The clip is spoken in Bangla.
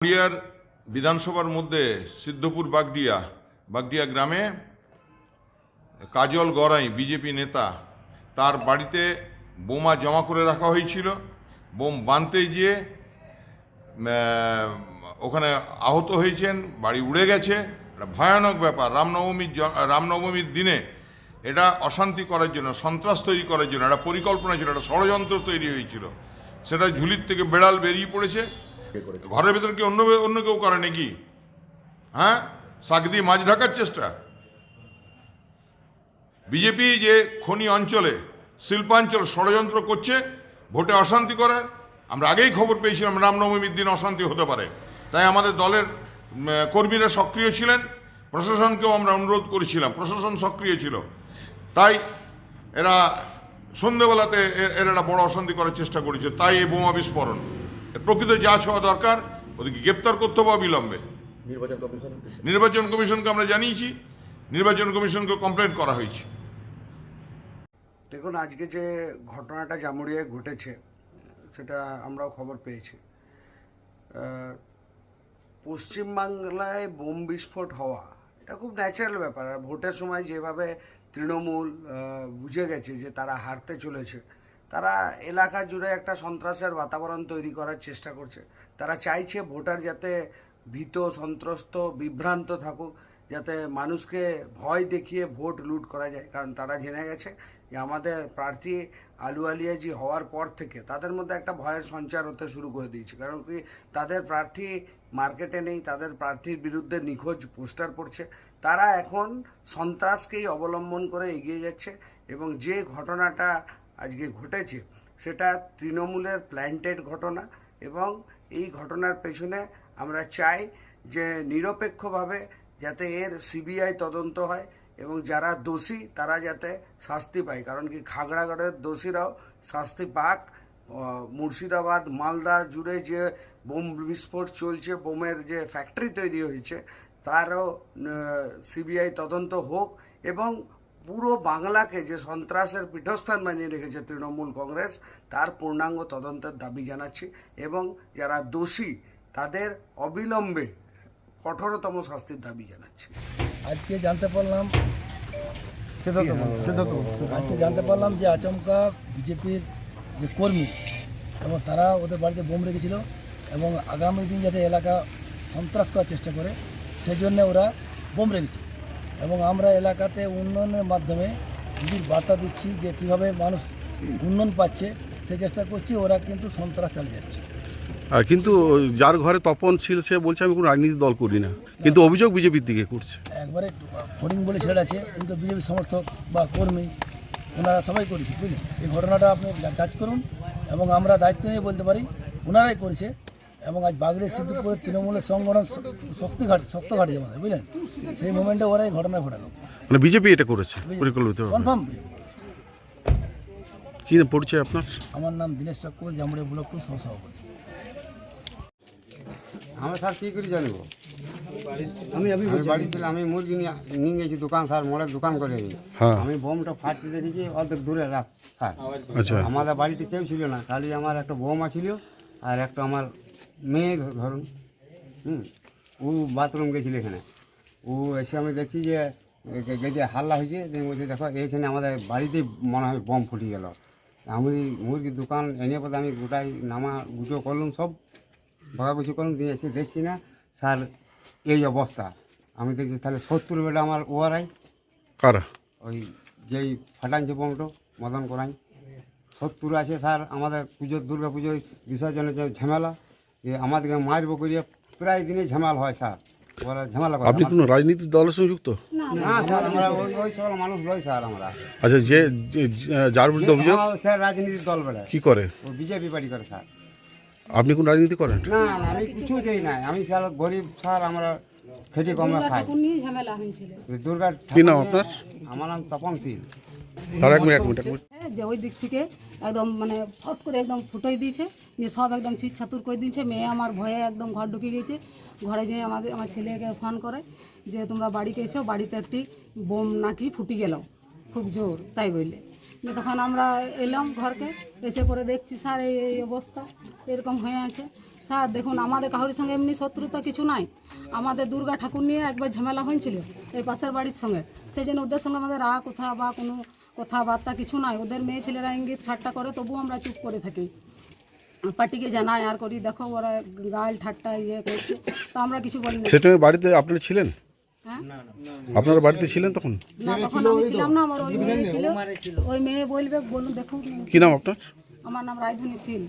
পুরুলিয়ার বিধানসভার মধ্যে সিদ্ধপুর বাগডিয়া বাগডিয়া গ্রামে কাজল গড়াই, বিজেপি নেতা, তার বাড়িতে বোমা জমা করে রাখা হয়েছিল। বোম বাঁধতে গিয়ে ওখানে আহত হয়েছেন, বাড়ি উড়ে গেছে। একটা ভয়ানক ব্যাপার রামনবমীর রামনবমীর দিনে এটা অশান্তি করার জন্য, সন্ত্রাস তৈরি করার জন্য, একটা পরিকল্পনা ছিল, একটা ষড়যন্ত্র তৈরি হয়েছিল। সেটা ঝুলির থেকে বেড়াল বেরিয়ে পড়েছে। ঘরের ভেতর কি অন্য অন্য কেউ করে নাকি? হ্যাঁ? শাক দিয়ে মাছ ঢাকার চেষ্টা। বিজেপি যে খনি অঞ্চলে, শিল্পাঞ্চল ষড়যন্ত্র করছে, ভোটে অশান্তি করার আমরা আগেই খবর পেয়েছিলাম রামনবমীর দিন অশান্তি হতে পারে। তাই আমাদের দলের কর্মীরা সক্রিয় ছিলেন, প্রশাসনকেও আমরা অনুরোধ করেছিলাম, প্রশাসন সক্রিয় ছিল। তাই এরা সন্ধ্যেবেলাতে এরা বড় অশান্তি করার চেষ্টা করেছে, তাই এই বোমা বিস্ফোরণ। প্রকৃত যাচ হওয়া দরকার ওদেরকে গ্রেপ্তার করতে হবে অবিলম্বে। নির্বাচন কমিশন? নির্বাচন কমিশনকে আমরা জানিয়েছি নির্বাচন কমিশনকে কমপ্লেন করা হয়েছে। দেখুন আজকে যে ঘটনাটা জামুরিয়ায় ঘটেছে সেটা আমরাও খবর পেয়েছি। পশ্চিমবাংলায় বোম বিস্ফোট হওয়া এটা খুব ন্যাচারাল ব্যাপার। আর ভোটের সময় যেভাবে তৃণমূল বুঝে গেছে যে তারা হারতে চলেছে তারা এলাকা জুড়ে একটা সন্ত্রাসের বাতাবরণ তৈরি করার চেষ্টা করছে। তারা চাইছে ভোটার যাতে ভীত, সন্ত্রস্ত, বিভ্রান্ত থাকুক, যাতে মানুষকে ভয় দেখিয়ে ভোট লুট করা যায়। কারণ তারা জেনে গেছে যে আমাদের প্রার্থী আলু আলিয়াজি হওয়ার পর থেকে তাদের মধ্যে একটা ভয়ের সঞ্চার হতে শুরু করে দিয়েছে। কারণ কি? তাদের প্রার্থী মার্কেটে নেই, তাদের প্রার্থীর বিরুদ্ধে নিখোঁজ পোস্টার পড়ছে। তারা এখন সন্ত্রাসকেই অবলম্বন করে এগিয়ে যাচ্ছে এবং যে ঘটনাটা আজকে ঘটেছে, সেটা তৃণমূলের প্ল্যান্টেড ঘটনা এবং এই ঘটনার পেছনে আমরা চাই যে নিরপেক্ষভাবে যাতে এর সিবিআই তদন্ত হয় এবং যারা দোষী, তারা যাতে শাস্তি পায়। কারণ কি খাগড়াগড়ের দোষীরাও শাস্তি পাক। মুর্শিদাবাদ, মালদা জুড়ে যে বোম বিস্ফোট চলছে, বোমের যে ফ্যাক্টরি তৈরি হয়েছে, তারও সিবিআই তদন্ত হোক এবং পুরো বাংলাকে যে সন্ত্রাসের পীঠস্থান বানিয়ে রেখেছে তৃণমূল কংগ্রেস তার পূর্ণাঙ্গ তদন্তের দাবি জানাচ্ছি এবং যারা দোষী তাদের অবিলম্বে কঠোরতম শাস্তির দাবি জানাচ্ছি। আজকে জানতে পারলাম আজকে জানতে পারলাম যে আচমকা বিজেপির যে কর্মী এবং তারা ওদের বাড়িতে বোম রেখেছিল এবং আগামী দিন যাতে এলাকা সন্ত্রাস করার চেষ্টা করে সেই জন্য ওরা বোম রেখেছে। এবং আমরা এলাকাতে উন্নয়নের মাধ্যমে দিদির বার্তা দিচ্ছি যে কীভাবে মানুষ উন্নয়ন পাচ্ছে সেই চেষ্টা করছি ওরা কিন্তু সন্ত্রাস চালিয়ে যাচ্ছে। কিন্তু যার ঘরে তপন ছিল সে বলছে আমি কোনো রাজনীতি দল করি না। কিন্তু অভিযোগ বিজেপির দিকে করছে। একবারে ফরিং বলে ছেড়ে আছে কিন্তু বিজেপি সমর্থক বা কর্মী ওনারা সবাই করেছে বুঝলেন? এই ঘটনাটা আপনি কাজ করুন এবং আমরা দায়িত্ব নিয়ে বলতে পারি ওনারাই করেছে। এবং আজ বাগড়ি সিদ্ধপুরের তৃণমূলের সংগঠন শক্তি ঘাট শক্ত শক্তঘাট আমাদের বুঝলেন? সেই মোমেন্টে ওরাই ঘটনা ঘটালো। মানে বিজেপি এটা করেছে পরিকল্পিত কনফার্ম কি নাম পরিচয় আপনার? আমার নাম দীনেশ চক্রবর্তী জামুড়ে ব্লক সহসভাপতি। আমি স্যার কী করে জানব? আমি আমি বাড়ি ছিল আমি মুরগি নিয়ে নিয়ে গেছি দোকান স্যার মোড়ের দোকান করে। হ্যাঁ। আমি বোমটা ফাটতে দেখেছি অর্ধেক দূরে রাখ স্যার। আচ্ছা। আমাদের বাড়িতে কেউ ছিল না খালি আমার একটা বৌমা ছিল আর একটা আমার মেয়ে ধরুন হুম। ও বাথরুম গেছিল এখানে। ও এসে আমি দেখছি যে গে- গেজে হাল্লা হয়েছে। বলছে দেখো এইখানে আমাদের বাড়িতেই মনে হয় বম ফুটে গেল। আমি মুরগির দোকান এনে পথে আমি গোটাই নামা গুজো করলাম সব ভাগাগুছি করলাম। দিয়ে এসে দেখছি না স্যার এই অবস্থা। আমি দেখছি তাহলে সত্তর বেটা আমার ওয়ারাই। কারা? ওই যেই ফাটাইছে বমটো মদন করাই। সত্তর আছে স্যার আমাদের পুজোর দুর্গা পুজোয় বিসর্জনের যে ঝামেলা আমাদেরকে মারবো করিয়ে প্রায় দিনই ঝামেল হয় স্যার। ওরা ঝামেলা করে আপনি কোনো রাজনীতির দলের সঙ্গে যুক্ত? না স্যার আমরা ওই ওই সকল মানুষ লই স্যার আমরা। আচ্ছা যে যে- যার বিরুদ্ধে অভিযোগ? হ্যাঁ, স্যার রাজনীতির দল বেড়ায় কি করে? ও বিজেপি বাড়ি করে স্যার। আপনি কোন রাজনীতি করেন? না না আমি কিছু দেই নাই। আমি স্যার গরিব স্যার আমরা খেটে কমে খাই। ঠাকুর নিয়ে ঝামেলা হয়েছিল। দুর্গা কি নাম ঠাকুর আপনার? আমার নাম তপন শীল তার এক মিনিট এক মিনিট এক মিনিট। হ্যাঁ, যে ওই দিক থেকে একদম মানে ফট করে একদম ফুটোই দিয়েছে। নিয়ে সব একদম চিৎ ছাতুর করে দিয়েছে। মেয়ে আমার ভয়ে একদম ঘর ঢুকে গেছে ঘরে যেয়ে আমাদের আমার ছেলেকে ফোন করে যে, তোমরা বাড়িতে এসো, বাড়িতে একটি বোম নাকি ফুটি গেল। খুব জোর, তাই বললে। তখন আমরা এলাম ঘরকে, এসে করে দেখছি, স্যার, এই এই অবস্থা। এরকম হয়ে আছে। স্যার, দেখুন, আমাদের কারোর সঙ্গে এমনি শত্রুতা কিছু নাই। আমাদের দুর্গা ঠাকুর নিয়ে একবার ঝামেলা হয়েছিল এই পাশের বাড়ির সঙ্গে। সেই জন্য ওদের সঙ্গে আমাদের রা কথা বা কোনো কথাবার্তা কিছু নাই। ওদের মেয়ে ছেলেরা ইঙ্গিত ঠাট্টা করে, তবুও আমরা চুপ করে থাকি। পার্টিকে জানাই আর করি দেখো ওরা গাল ঠাট্টা ইয়ে করছে। তো আমরা কিছু বলি না সেটা বাড়িতে আপনারা ছিলেন? হ্যাঁ? আপনারা বাড়িতে ছিলেন তখন? না তখন আমি ছিলাম না আমার ওই মেয়ে ছিল। ওই মেয়ে বলবে বলুন দেখুন। কি নাম আপনার? আমার নাম রায়ধনী শীল